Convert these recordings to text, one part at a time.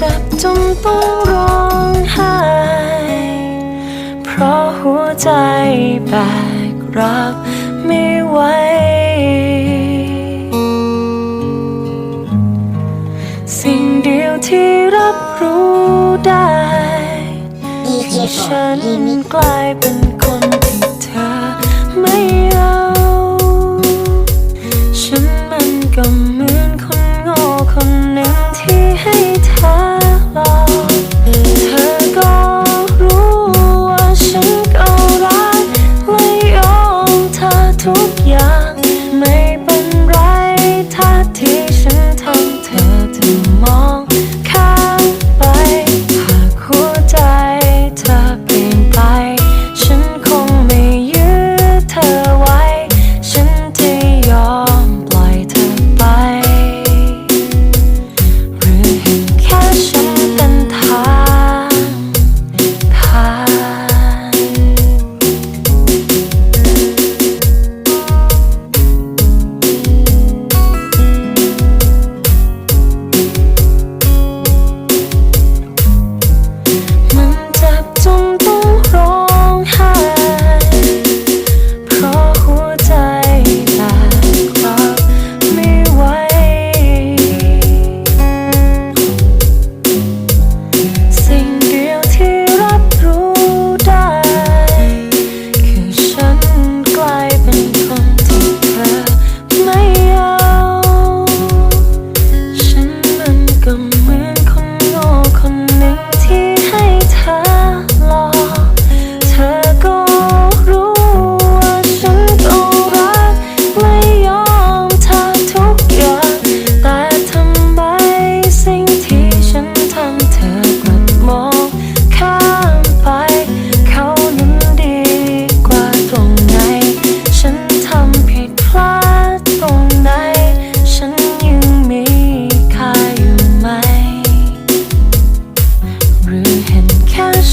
เจ็บจนต้องร้องไห้ เพราะหัวใจแบกรับไม่ไหว สิ่งเดียวที่รับรู้ได้ ฉันกลายเป็นคน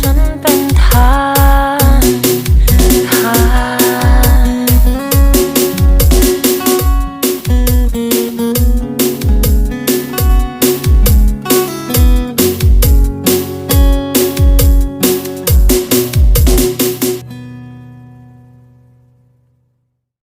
ฉันเป็นทา